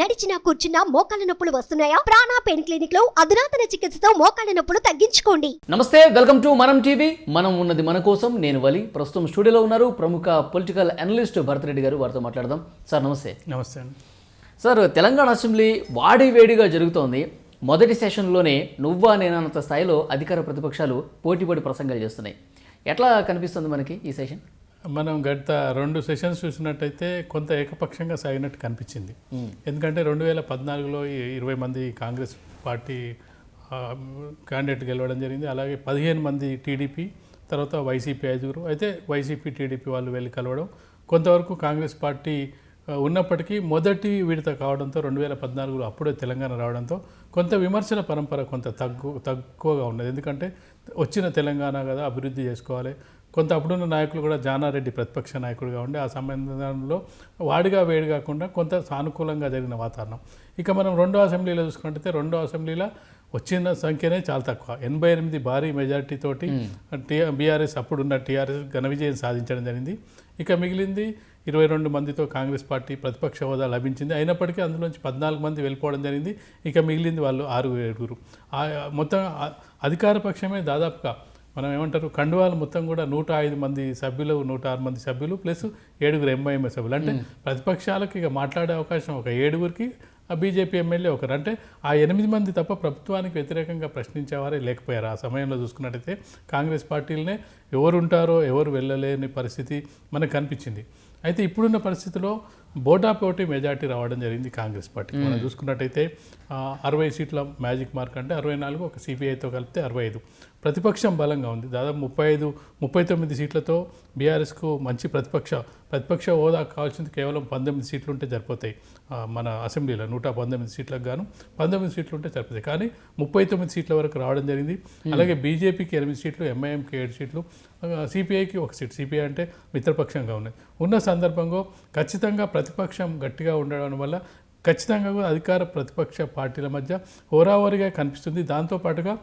నడిచినా కూర్చున్నా మోకాళ్ళ నొప్పులు వస్తున్నాయా? ప్రాణా పెయిన్ క్లినిక్లో అధునాతన చికిత్సతో మోకాళ్ళ నొప్పులు తగ్గించుకోండి. నమస్తే వెల్కమ్ టు మనం టీవీ. మనం ఉన్నది మన కోసం నేను వలి. ప్రస్తుతం స్టూడియోలో ఉన్నారు ప్రముఖ పొలిటికల్ అనలిస్ట్ భరత్ రెడ్డి గారు వారితో మాట్లాడదాం. సార్ నమస్తే. నమస్తే అండి. సార్ తెలంగాణ అసెంబ్లీ వాడివేడిగా జరుగుతోంది. మొదటి సెషన్లోనే నువ్వా నేనంత స్థాయిలో అధికార ప్రతిపక్షాలు పోటీపడి ప్రసంగాలు చేస్తున్నాయి. ఎట్లా కనిపిస్తుంది మనకి ఈ సెషన్? మనం గత రెండు సెషన్స్ చూసినట్టయితే కొంత ఏకపక్షంగా సాగినట్టు కనిపించింది. ఎందుకంటే రెండు వేల పద్నాలుగులో ఇరవై మంది కాంగ్రెస్ పార్టీ క్యాండిడేట్ గెలవడం జరిగింది. అలాగే పదిహేను మంది టీడీపీ తర్వాత వైసీపీ ఐదుగురు. అయితే వైసీపీ టీడీపీ వాళ్ళు వెళ్ళి కలవడం కొంతవరకు కాంగ్రెస్ పార్టీ ఉన్నప్పటికీ మొదటి విడత కావడంతో రెండు వేల పద్నాలుగులో అప్పుడే తెలంగాణ రావడంతో కొంత విమర్శల పరంపర కొంత తగ్గు తక్కువగా ఉన్నది. ఎందుకంటే వచ్చిన తెలంగాణ కదా అభివృద్ధి చేసుకోవాలి కొంత అప్పుడున్న నాయకులు కూడా జానారెడ్డి ప్రతిపక్ష నాయకుడిగా ఉండి ఆ సంబంధంలో వాడిగా వేడి కాకుండా కొంత సానుకూలంగా జరిగిన వాతావరణం. ఇక మనం రెండో అసెంబ్లీలో చూసుకుంటే రెండో అసెంబ్లీలో వచ్చిన సంఖ్యనే చాలా తక్కువ. ఎనభై ఎనిమిది భారీ మెజారిటీ తోటి టీ బీఆర్ఎస్ అప్పుడున్న టీఆర్ఎస్ ఘన విజయం సాధించడం జరిగింది. ఇక మిగిలింది ఇరవై రెండు మందితో కాంగ్రెస్ పార్టీ ప్రతిపక్ష హోదా లభించింది. అయినప్పటికీ అందులోంచి పద్నాలుగు మంది వెళ్ళిపోవడం జరిగింది. ఇక మిగిలింది వాళ్ళు ఆరు ఏడుగురు. మొత్తం అధికార పక్షమే దాదాపుగా మనం ఏమంటారు కండువాలు మొత్తం కూడా నూట ఐదు మంది సభ్యులు నూట ఆరు మంది సభ్యులు ప్లస్ ఏడుగురు ఎంఐఎంఏ సభ్యులు. అంటే ప్రతిపక్షాలకు ఇక మాట్లాడే అవకాశం ఒక ఏడుగురికి ఆ బీజేపీ ఎమ్మెల్యే ఒకరు. అంటే ఆ ఎనిమిది మంది తప్ప ప్రభుత్వానికి వ్యతిరేకంగా ప్రశ్నించేవారే లేకపోయారు. ఆ సమయంలో చూసుకున్నట్టయితే కాంగ్రెస్ పార్టీలనే ఎవరు ఉంటారో ఎవరు వెళ్ళలేని పరిస్థితి మనకు కనిపించింది. అయితే ఇప్పుడున్న పరిస్థితిలో బోటాపోటీ మెజార్టీ రావడం జరిగింది కాంగ్రెస్ పార్టీ. మనం చూసుకున్నట్టయితే అరవై సీట్ల మ్యాజిక్ మార్క్ అంటే అరవై నాలుగు ఒక సిపిఐతో కలిపితే అరవై ఐదు. ప్రతిపక్షం బలంగా ఉంది. దాదాపు ముప్పై ఐదు ముప్పై తొమ్మిది సీట్లతో బీఆర్ఎస్కు మంచి ప్రతిపక్ష ప్రతిపక్ష హోదా కావాల్సింది కేవలం పంతొమ్మిది సీట్లు ఉంటే సరిపోతాయి. మన అసెంబ్లీలో నూట పంతొమ్మిది సీట్లకు గాను పంతొమ్మిది సీట్లు ఉంటే సరిపోతాయి. కానీ ముప్పై తొమ్మిది సీట్ల వరకు రావడం జరిగింది. అలాగే బీజేపీకి ఎనిమిది సీట్లు ఎంఐఎంకి ఏడు సీట్లు సిపిఐకి ఒక సీట్. సిపిఐ అంటే మిత్రపక్షంగా ఉన్నాయి ఉన్న సందర్భంలో ఖచ్చితంగా ప్రతిపక్షం గట్టిగా ఉండడం వల్ల ఖచ్చితంగా కూడా అధికార ప్రతిపక్ష పార్టీల మధ్య హోరావరిగా కనిపిస్తుంది. దాంతోపాటుగా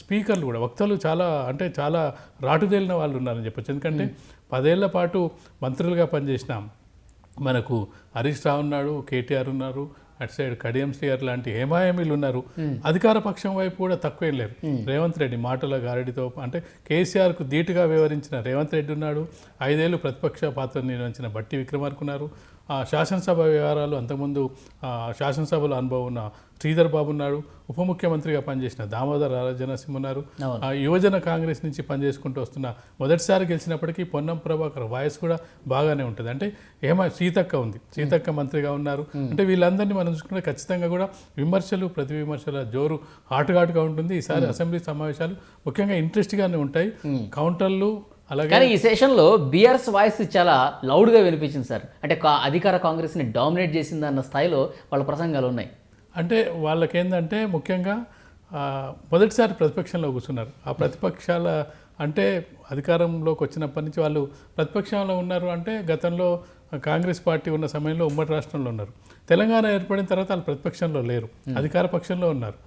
స్పీకర్లు కూడా వక్తలు చాలా అంటే చాలా రాటుదేలిన వాళ్ళు ఉన్నారని చెప్పొచ్చు. ఎందుకంటే పదేళ్ళ పాటు మంత్రులుగా పనిచేసిన. మనకు హరీష్ రావు ఉన్నాడు కేటీఆర్ ఉన్నారు అటు సైడ్ కడియం శ్రీఆర్ లాంటి హేమాయమీలు ఉన్నారు. అధికార పక్షం వైపు కూడా తక్కువేం లేరు. రేవంత్ రెడ్డి మాటల గారడితో అంటే కేసీఆర్కు ధీటుగా వ్యవహరించిన రేవంత్ రెడ్డి ఉన్నాడు. ఐదేళ్ళు ప్రతిపక్ష పాత్ర నిర్వహించిన బట్టి విక్రమార్క ఉన్నారు ఆ శాసనసభ వ్యవహారాలు అంతకుముందు శాసనసభలో అనుభవం ఉన్న శ్రీధర్ బాబు ఉన్నాడు ఉప ముఖ్యమంత్రిగా పనిచేసిన దామోదర్ రాజనసింహ ఉన్నారు. యువజన కాంగ్రెస్ నుంచి పనిచేసుకుంటూ వస్తున్న మొదటిసారి గెలిచినప్పటికీ పొన్నం ప్రభాకర్ వాయిస్ కూడా బాగానే ఉంటుంది. అంటే ఏమో సీతక్క ఉంది. సీతక్క మంత్రిగా ఉన్నారు. అంటే వీళ్ళందరినీ మనం చూసుకుంటే ఖచ్చితంగా కూడా విమర్శలు ప్రతి విమర్శల జోరు హాటుఘాటుగా ఉంటుంది. ఈసారి అసెంబ్లీ సమావేశాలు ముఖ్యంగా ఇంట్రెస్ట్గానే ఉంటాయి. కౌంటర్లు కానీ ఈ సెషన్లో బీఆర్ఎస్ వాయిస్ చాలా లౌడ్గా వినిపించింది సార్. అంటే అధికార కాంగ్రెస్ని డామినేట్ చేసింది అన్న స్థాయిలో వాళ్ళ ప్రసంగాలు ఉన్నాయి. అంటే వాళ్ళకేందంటే ముఖ్యంగా మొదటిసారి ప్రతిపక్షంలో కూర్చున్నారు. ఆ ప్రతిపక్షాల అంటే అధికారంలోకి వచ్చినప్పటి నుంచి వాళ్ళు ప్రతిపక్షంలో ఉన్నారు అంటే గతంలో కాంగ్రెస్ పార్టీ ఉన్న సమయంలో ఉమ్మడి రాష్ట్రంలో ఉన్నారు. తెలంగాణ ఏర్పడిన తర్వాత వాళ్ళు ప్రతిపక్షంలో లేరు. అధికార పక్షంలో ఉన్నారు.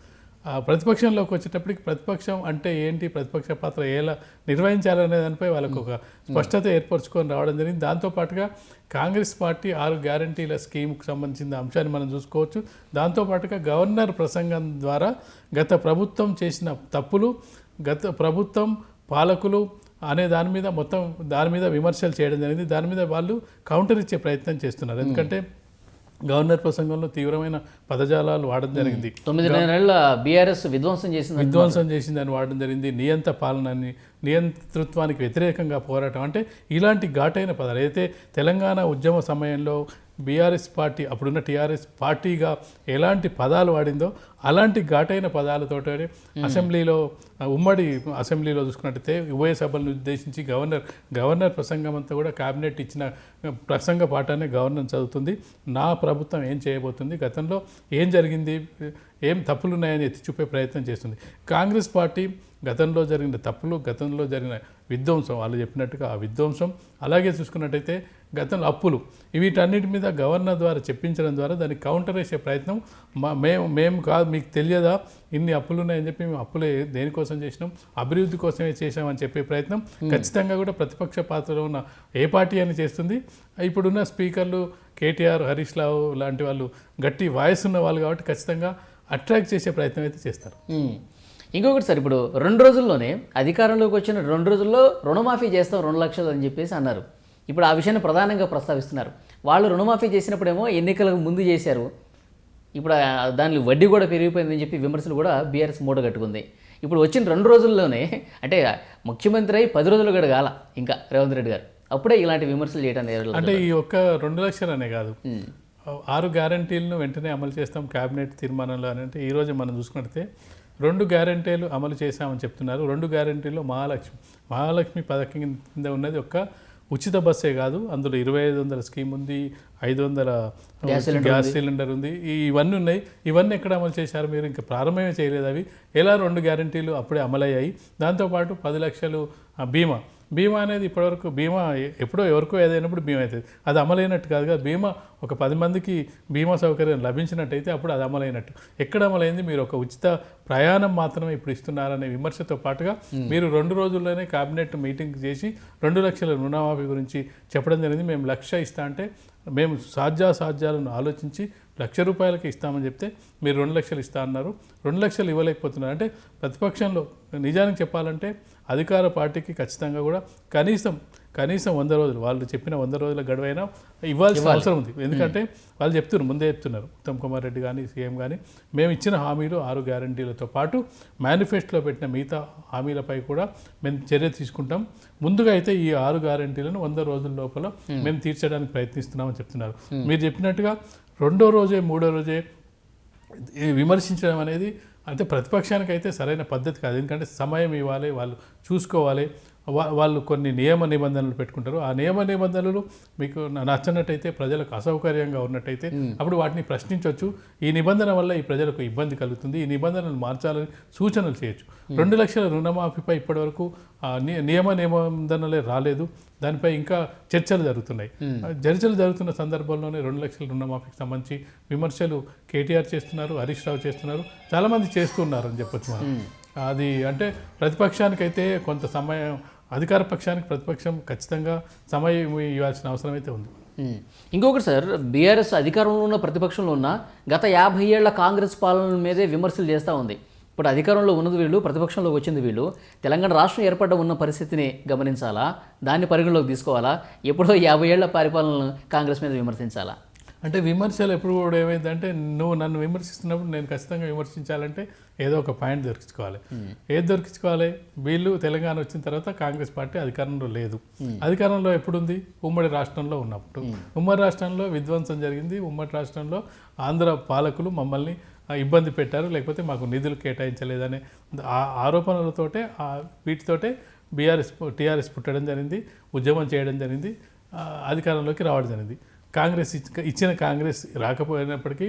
ప్రతిపక్షంలోకి వచ్చేటప్పటికి ప్రతిపక్షం అంటే ఏంటి? ప్రతిపక్ష పాత్ర ఎలా నిర్వహించాలనే దానిపై వాళ్ళకు ఒక స్పష్టత ఏర్పరచుకొని రావడం జరిగింది. దాంతోపాటుగా కాంగ్రెస్ పార్టీ ఆరు గ్యారంటీల స్కీమ్కి సంబంధించిన అంశాన్ని మనం చూసుకోవచ్చు. దాంతోపాటుగా గవర్నర్ ప్రసంగం ద్వారా గత ప్రభుత్వం చేసిన తప్పులు గత ప్రభుత్వం పాలకులు అనే దాని మీద మొత్తం దాని మీద విమర్శలు చేయడం జరిగింది. దాని మీద వాళ్ళు కౌంటర్ ఇచ్చే ప్రయత్నం చేస్తున్నారు. ఎందుకంటే గవర్నర్ ప్రసంగంలో తీవ్రమైన పదజాలాలు వాడడం జరిగింది. తొమ్మిది నెలల బీఆర్ఎస్ విధ్వంసం చేసింది విధ్వంసం చేసిందని వాడడం జరిగింది. నియంత పాలనని నియంతృత్వానికి వ్యతిరేకంగా పోరాటం. అంటే ఇలాంటి ఘాటైన పదాలు. అయితే తెలంగాణ ఉద్యమ సమయంలో బీఆర్ఎస్ పార్టీ అప్పుడున్న టీఆర్ఎస్ పార్టీగా ఎలాంటి పదాలు వాడిందో అలాంటి ఘాటైన పదాలతో అసెంబ్లీలో ఉమ్మడి అసెంబ్లీలో చూసుకున్నట్టయితే ఉభయ సభలను ఉద్దేశించి గవర్నర్ గవర్నర్ ప్రసంగం అంతా కూడా కేబినెట్ ఇచ్చిన ప్రసంగ పాఠాన్ని గవర్నర్ చదువుతుంది. నా ప్రభుత్వం ఏం చేయబోతుంది? గతంలో ఏం జరిగింది? ఏం తప్పులు ఉన్నాయని ఎత్తి చూపే ప్రయత్నం చేస్తుంది. కాంగ్రెస్ పార్టీ గతంలో జరిగిన తప్పులు గతంలో జరిగిన విధ్వంసం వాళ్ళు చెప్పినట్టుగా ఆ విధ్వంసం. అలాగే చూసుకున్నట్టయితే గతంలో అప్పులు వీటన్నిటి మీద గవర్నర్ ద్వారా చెప్పించడం ద్వారా దాన్ని కౌంటర్ వేసే ప్రయత్నం మా మేము మేము కాదు మీకు తెలియదా? ఇన్ని అప్పులు ఉన్నాయని చెప్పి మేము అప్పులే దేనికోసం చేసినాం? అభివృద్ధి కోసమే చేసామని చెప్పే ప్రయత్నం ఖచ్చితంగా కూడా ప్రతిపక్ష పాత్రలో ఉన్న ఏ పార్టీ అని చేస్తుంది. ఇప్పుడున్న స్పీకర్లు కేటీఆర్ హరీష్ రావు లాంటి వాళ్ళు గట్టి వాయిస్ ఉన్న వాళ్ళు కాబట్టి ఖచ్చితంగా అట్రాక్ట్ చేసే ప్రయత్నం అయితే చేస్తారు. ఇంకొకటి సార్ ఇప్పుడు రెండు రోజుల్లోనే అధికారంలోకి వచ్చిన రెండు రోజుల్లో రుణమాఫీ చేస్తాం రెండు లక్షలు అని చెప్పేసి అన్నారు. ఇప్పుడు ఆ విషయాన్ని ప్రధానంగా ప్రస్తావిస్తున్నారు. వాళ్ళు రుణమాఫీ చేసినప్పుడేమో ఎన్నికలకు ముందు చేశారు. ఇప్పుడు దాని వడ్డీ కూడా పెరిగిపోయిందని చెప్పి విమర్శలు కూడా బీఆర్ఎస్ మూట కట్టుకుంది. ఇప్పుడు వచ్చిన రెండు రోజుల్లోనే అంటే ముఖ్యమంత్రి అయి పది రోజులు కూడా కాల ఇంకా రేవంత్ రెడ్డి గారు. అప్పుడే ఇలాంటి విమర్శలు చేయడం అంటే ఈ ఒక్క రెండు లక్షలు అనే కాదు ఆరు గ్యారంటీలను వెంటనే అమలు చేస్తాం కేబినెట్ తీర్మానంలో అని అంటే ఈరోజు మనం చూసుకుంటే రెండు గ్యారంటీలు అమలు చేశామని చెప్తున్నారు. రెండు గ్యారంటీల్లో మహాలక్ష్మి మహాలక్ష్మి పథకం కింద ఉన్నది ఒక్క ఉచిత బస్సే కాదు. అందులో ఇరవై ఐదు వందల స్కీమ్ ఉంది ఐదు వందల గ్యాస్ సిలిండర్ ఉంది. ఇవన్నీ ఉన్నాయి. ఇవన్నీ ఎక్కడ అమలు చేశారు మీరు? ఇంకా ప్రారంభమే చేయలేదు అవి. ఎలా రెండు గ్యారంటీలు అప్పుడే అమలయ్యాయి? దాంతోపాటు పది లక్షలు బీమా. బీమా అనేది ఇప్పటివరకు బీమా ఎప్పుడో ఎవరికో ఏదైనప్పుడు బీమా అవుతుంది. అది అమలైనట్టు కాదు కదా బీమా ఒక పది మందికి బీమా సౌకర్యం లభించినట్టయితే అప్పుడు అది అమలైనట్టు. ఎక్కడ అమలైంది? మీరు ఒక ఉచిత ప్రయాణం మాత్రమే ఇప్పుడు ఇస్తున్నారనే విమర్శతో పాటుగా మీరు రెండు రోజుల్లోనే కేబినెట్ మీటింగ్ చేసి రెండు లక్షల రుణమాఫీ గురించి చెప్పడం జరిగింది. మేము లక్ష ఇస్తా అంటే మేము సాధ్యాసాధ్యాలను ఆలోచించి లక్ష రూపాయలకి ఇస్తామని చెప్తే మీరు రెండు లక్షలు ఇస్తా అన్నారు. రెండు లక్షలు ఇవ్వలేకపోతున్నారు. అంటే ప్రతిపక్షంలో నిజానికి చెప్పాలంటే అధికార పార్టీకి ఖచ్చితంగా కూడా కనీసం కనీసం వంద రోజులు వాళ్ళు చెప్పిన వంద రోజుల గడువైనా ఇవ్వాల్సిన అవసరం ఉంది. ఎందుకంటే వాళ్ళు చెప్తున్నారు ముందే చెప్తున్నారు. ఉత్తమ్ కుమార్ రెడ్డి కానీ సీఎం కానీ మేము ఇచ్చిన హామీలు ఆరు గ్యారంటీలతో పాటు మేనిఫెస్టోలో పెట్టిన మిగతా హామీలపై కూడా మేము చర్య తీసుకుంటాం. ముందుగా అయితే ఈ ఆరు గ్యారంటీలను వంద రోజుల లోపల మేము. తీర్చడానికి ప్రయత్నిస్తున్నామని చెప్తున్నారు. మీరు చెప్పినట్టుగా రెండో రోజే మూడో రోజే విమర్శించడం అనేది అంటే ప్రతిపక్షానికి అయితే సరైన పద్ధతి కాదు. ఎందుకంటే సమయం ఇవ్వాలి వాళ్ళు చూసుకోవాలి. వాళ్ళు కొన్ని నియమ నిబంధనలు పెట్టుకుంటారు. ఆ నియమ నిబంధనలు మీకు నచ్చనట్టయితే ప్రజలకు అసౌకర్యంగా ఉన్నట్టయితే అప్పుడు వాటిని ప్రశ్నించవచ్చు ఈ నిబంధన వల్ల ఈ ప్రజలకు ఇబ్బంది కలుగుతుంది. ఈ నిబంధనలు మార్చాలని సూచనలు చేయొచ్చు. రెండు లక్షల రుణమాఫీపై ఇప్పటివరకు నియమ నిబంధనలే రాలేదు. దానిపై ఇంకా చర్చలు జరుగుతున్నాయి. చర్చలు జరుగుతున్న సందర్భంలోనే రెండు లక్షల రుణమాఫీకి సంబంధించి విమర్శలు కేటీఆర్ చేస్తున్నారు హరీష్ రావు చేస్తున్నారు. చాలామంది చేస్తున్నారు అని చెప్పొచ్చు మనం. అది అంటే ప్రతిపక్షానికైతే కొంత సమయం అధికార పక్షానికి ప్రతిపక్షం ఖచ్చితంగా సమయం ఇవ్వాల్సిన అవసరం అయితే ఉంది ఇంకొకటి సార్ బీఆర్ఎస్ అధికారంలో ఉన్న ప్రతిపక్షంలో ఉన్న గత యాభై ఏళ్ళ కాంగ్రెస్ పాలన మీదే విమర్శలు చేస్తూ ఉంది. ఇప్పుడు అధికారంలో ఉన్నది వీళ్ళు ప్రతిపక్షంలో వచ్చింది వీళ్ళు. తెలంగాణ రాష్ట్రం ఏర్పడ్డ ఉన్న పరిస్థితిని గమనించాలా? దాన్ని పరిగణలోకి తీసుకోవాలా? ఎప్పుడో యాభై ఏళ్ళ పరిపాలనను కాంగ్రెస్ మీద విమర్శించాలా? అంటే విమర్శలు ఎప్పుడు కూడా ఏమైందంటే నువ్వు నన్ను విమర్శిస్తున్నప్పుడు నేను ఖచ్చితంగా విమర్శించాలంటే ఏదో ఒక పాయింట్ దొరికించుకోవాలి. ఏది దొరికించుకోవాలి? వీళ్ళు తెలంగాణ వచ్చిన తర్వాత కాంగ్రెస్ పార్టీ అధికారంలో లేదు. అధికారంలో ఎప్పుడుంది? ఉమ్మడి రాష్ట్రంలో ఉన్నప్పుడు. ఉమ్మడి రాష్ట్రంలో విధ్వంసం జరిగింది. ఉమ్మడి రాష్ట్రంలో ఆంధ్ర పాలకులు మమ్మల్ని ఇబ్బంది పెట్టారు. లేకపోతే మాకు నిధులు కేటాయించలేదనే ఆ ఆరోపణలతోటే ఆ వీటితోటే బీఆర్ఎస్ టీఆర్ఎస్ పుట్టడం జరిగింది. ఉద్యమం చేయడం జరిగింది. అధికారంలోకి రావడం జరిగింది. కాంగ్రెస్ ఇచ్చ- ఇచ్చిన కాంగ్రెస్ రాకపోయినప్పటికీ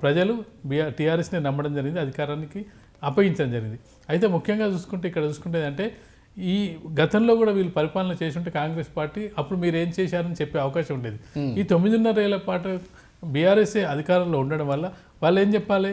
ప్రజలు బీఆర్ టీఆర్ఎస్ని నమ్మడం జరిగింది అధికారానికి అప్పగించడం జరిగింది. అయితే ముఖ్యంగా చూసుకుంటే ఇక్కడ చూసుకుంటే అంటే ఈ గతంలో కూడా వీళ్ళు పరిపాలన చేసి ఉంటే కాంగ్రెస్ పార్టీ అప్పుడు మీరు ఏం చేశారని చెప్పే అవకాశం ఉండేది. ఈ తొమ్మిదిన్నర ఏళ్ళ పాటు బీఆర్ఎస్ అధికారంలో ఉండడం వల్ల వాళ్ళు ఏం చెప్పాలి?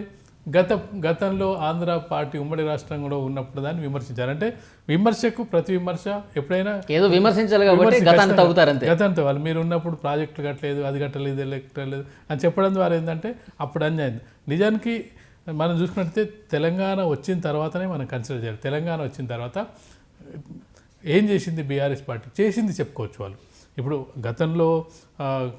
గత గతంలో ఆంధ్ర పార్టీ ఉమ్మడి రాష్ట్రంలో ఉన్నప్పుడు దాన్ని విమర్శించారు. అంటే విమర్శకు ప్రతి విమర్శ ఎప్పుడైనా ఏదో విమర్శించాలి కాబట్టి గతాన్ని గతంతో వాళ్ళు మీరు ఉన్నప్పుడు ప్రాజెక్టులు కట్టలేదు అది కట్టలేదు ఇది కట్టలేదు అని చెప్పడం ద్వారా ఏంటంటే అప్పుడు అన్యాయం. నిజానికి మనం చూసుకున్నట్టయితే తెలంగాణ వచ్చిన తర్వాతనే మనం కన్సిడర్ చేయాలి. తెలంగాణ వచ్చిన తర్వాత ఏం చేసింది బీఆర్ఎస్ పార్టీ? చేసింది చెప్పుకోవచ్చు వాళ్ళు. ఇప్పుడు గతంలో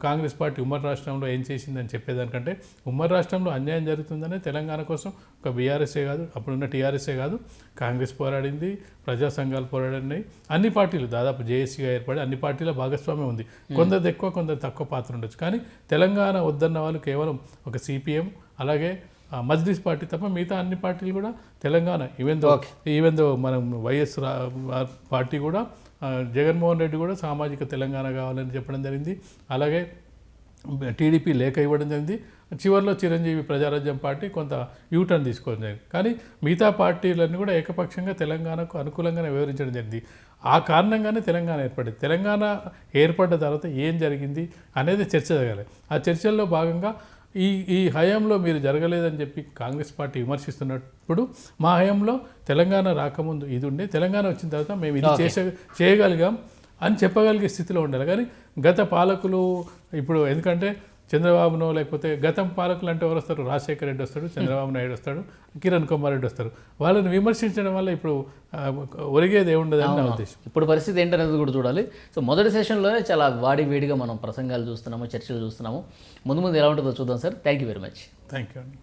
కాంగ్రెస్ పార్టీ ఉమ్మడి రాష్ట్రంలో ఏం చేసిందని చెప్పేదానికంటే ఉమ్మడి రాష్ట్రంలో అన్యాయం జరుగుతుందనే తెలంగాణ కోసం ఒక బీఆర్ఎస్ఏ కాదు అప్పుడున్న టీఆర్ఎస్ఏ కాదు కాంగ్రెస్ పోరాడింది ప్రజా సంఘాలు పోరాడినాయి. అన్ని పార్టీలు దాదాపు జేఏసీగా ఏర్పడి అన్ని పార్టీల భాగస్వామ్యం ఉంది. కొందరు ఎక్కువ కొందరు తక్కువ పాత్ర ఉండొచ్చు. కానీ తెలంగాణ వద్దన్న వాళ్ళు కేవలం ఒక సిపిఎం అలాగే మజ్లిస్ పార్టీ తప్ప మిగతా అన్ని పార్టీలు కూడా Telangana. Even though even though మనం వైఎస్ పార్టీ కూడా జగన్మోహన్ రెడ్డి కూడా సామాజిక తెలంగాణ కావాలని చెప్పడం జరిగింది. అలాగే టీడీపీ లేఖ ఇవ్వడం జరిగింది. చివరిలో చిరంజీవి ప్రజారాజ్యం పార్టీ కొంత యూటర్న్ తీసుకోవడం జరిగింది. కానీ మిగతా పార్టీలన్నీ కూడా ఏకపక్షంగా తెలంగాణకు అనుకూలంగానే వివరించడం జరిగింది. ఆ కారణంగానే తెలంగాణ ఏర్పడింది. తెలంగాణ ఏర్పడ్డ తర్వాత ఏం జరిగింది అనేది చర్చ జరగాలి. ఆ చర్చల్లో భాగంగా ఈ ఈ హయాంలో మీరు జరగలేదని చెప్పి కాంగ్రెస్ పార్టీ విమర్శిస్తున్నప్పుడు మా హయాంలో తెలంగాణ రాకముందు ఇది ఉండే తెలంగాణ వచ్చిన తర్వాత మేము ఇది చేసే చేయగలిగాం అని చెప్పగలిగే స్థితిలో ఉండాలి. కానీ గత పాలకులు ఇప్పుడు ఎందుకంటే చంద్రబాబునో లేకపోతే గతం పాలకులు అంటే ఎవరు వస్తారు? రాజశేఖర రెడ్డి వస్తాడు చంద్రబాబు నాయుడు వస్తాడు కిరణ్ కుమార్ రెడ్డి వస్తారు. వాళ్ళని విమర్శించడం వల్ల ఇప్పుడు ఒరిగేది ఏముండదని నా ఉద్దేశం. ఇప్పుడు పరిస్థితి ఏంటనేది కూడా చూడాలి. సో మొదటి సెషన్లోనే చాలా వాడి వేడిగా మనం ప్రసంగాలు చూస్తున్నాము చర్చలు చూస్తున్నాము. ముందు ముందు ఎలా ఉంటుందో చూద్దాం sir. Thank you very much thank you అండి